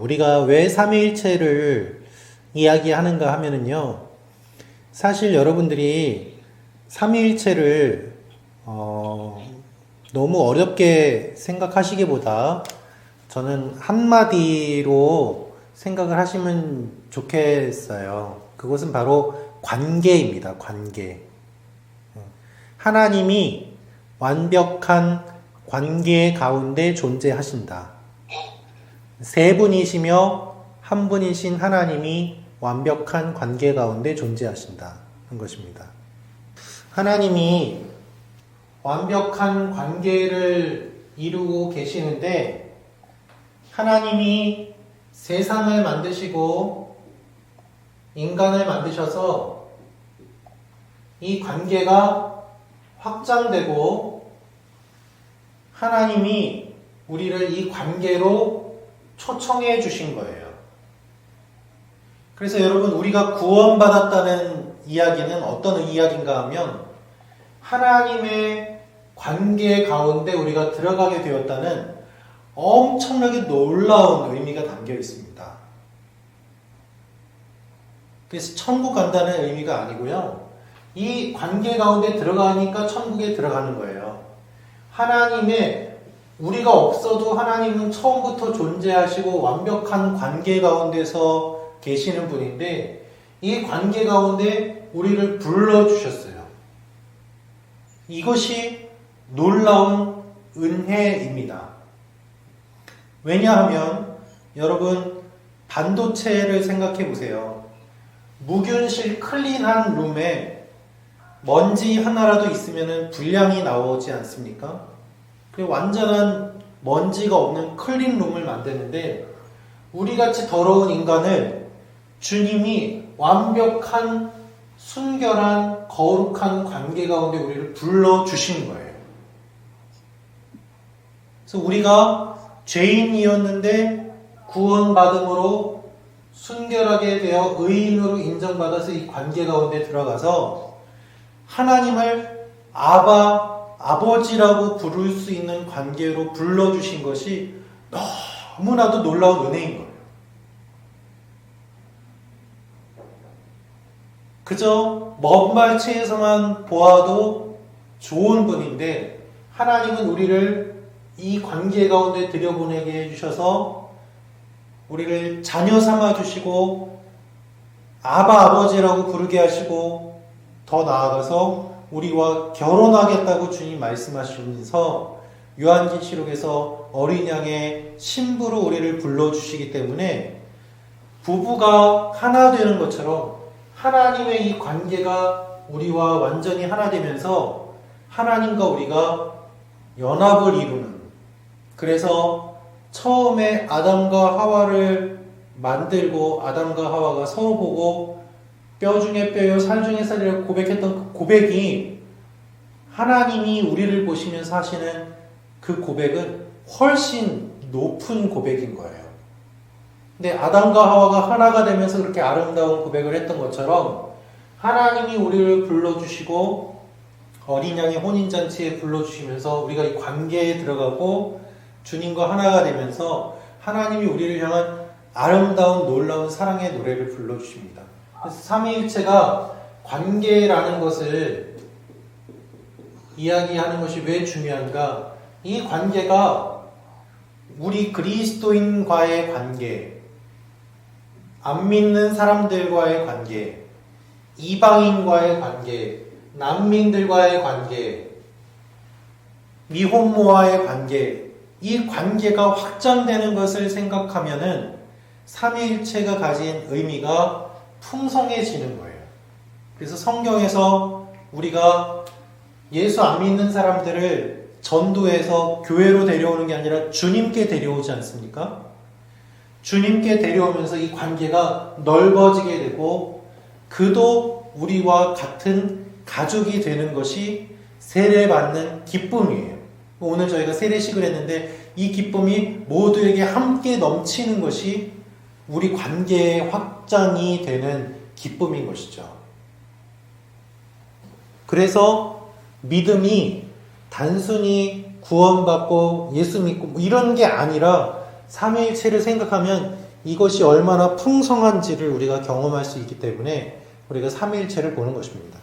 우리가 왜 삼위일체를 이야기하는가 하면은요. 사실 여러분들이 삼위일체를 어, 너무 어렵게 생각하시기보다 저는 한마디로 생각을 하시면 좋겠어요. 그것은 바로 관계입니다. 관계. 하나님이 완벽한 관계 가운데 존재하신다. 세 분이시며 한 분이신 하나님이 완벽한 관계 가운데 존재하신다. 는 것입니다. 하나님이 완벽한 관계를 이루고 계시는데 하나님이 세상을 만드시고 인간을 만드셔서 이 관계가 확장되고 하나님이 우리를 이 관계로 초청해 주신 거예요. 그래서 여러분 우리가 구원받았다는 이야기는 어떤 이야기인가 하면 하나님의 관계 가운데 우리가 들어가게 되었다는 엄청나게 놀라운 의미가 담겨 있습니다. 그래서 천국 간다는 의미가 아니고요. 이 관계 가운데 들어가니까 천국에 들어가는 거예요. 하나님의 우리가 없어도 하나님은 처음부터 존재하시고 완벽한 관계 가운데서 계시는 분인데 이 관계 가운데 우리를 불러주셨어요. 이것이 놀라운 은혜입니다. 왜냐하면 여러분 반도체를 생각해 보세요. 무균실 클린한 룸에 먼지 하나라도 있으면 불량이 나오지 않습니까? 그 완전한 먼지가 없는 클린 룸을 만드는데 우리 같이 더러운 인간을 주님이 완벽한 순결한 거룩한 관계 가운데 우리를 불러 주신 거예요. 그래서 우리가 죄인이었는데 구원받음으로 순결하게 되어 의인으로 인정받아서 이 관계 가운데 들어가서 하나님을 아바 아버지라고 부를 수 있는 관계로 불러주신 것이 너무나도 놀라운 은혜인 거예요. 그저 먼 발치에서만 보아도 좋은 분인데 하나님은 우리를 이 관계 가운데 들여보내게 해주셔서 우리를 자녀 삼아 주시고 아바 아버지라고 부르게 하시고 더 나아가서 우리와 결혼하겠다고 주님 말씀하시면서 요한계시록에서 어린 양의 신부로 우리를 불러주시기 때문에 부부가 하나 되는 것처럼 하나님의 이 관계가 우리와 완전히 하나 되면서 하나님과 우리가 연합을 이루는 그래서 처음에 아담과 하와를 만들고 아담과 하와가 서로 보고 뼈 중에 뼈요 살 중에 살이라고 고백했던 그 고백이 하나님이 우리를 보시면서 하시는 그 고백은 훨씬 높은 고백인 거예요. 근데 아담과 하와가 하나가 되면서 그렇게 아름다운 고백을 했던 것처럼 하나님이 우리를 불러주시고 어린 양의 혼인잔치에 불러주시면서 우리가 이 관계에 들어가고 주님과 하나가 되면서 하나님이 우리를 향한 아름다운 놀라운 사랑의 노래를 불러주십니다. 삼위일체가 관계라는 것을 이야기하는 것이 왜 중요한가? 이 관계가 우리 그리스도인과의 관계, 안 믿는 사람들과의 관계, 이방인과의 관계, 난민들과의 관계, 미혼모와의 관계, 이 관계가 확장되는 것을 생각하면은 삼위일체가 가진 의미가 풍성해지는 거예요. 그래서 성경에서 우리가 예수 안 믿는 사람들을 전도해서 교회로 데려오는 게 아니라 주님께 데려오지 않습니까? 주님께 데려오면서 이 관계가 넓어지게 되고 그도 우리와 같은 가족이 되는 것이 세례받는 기쁨이에요. 오늘 저희가 세례식을 했는데 이 기쁨이 모두에게 함께 넘치는 것이 우리 관계의 확장이 되는 기쁨인 것이죠. 그래서 믿음이 단순히 구원받고 예수 믿고 뭐 이런 게 아니라 삼위일체를 생각하면 이것이 얼마나 풍성한지를 우리가 경험할 수 있기 때문에 우리가 삼위일체를 보는 것입니다.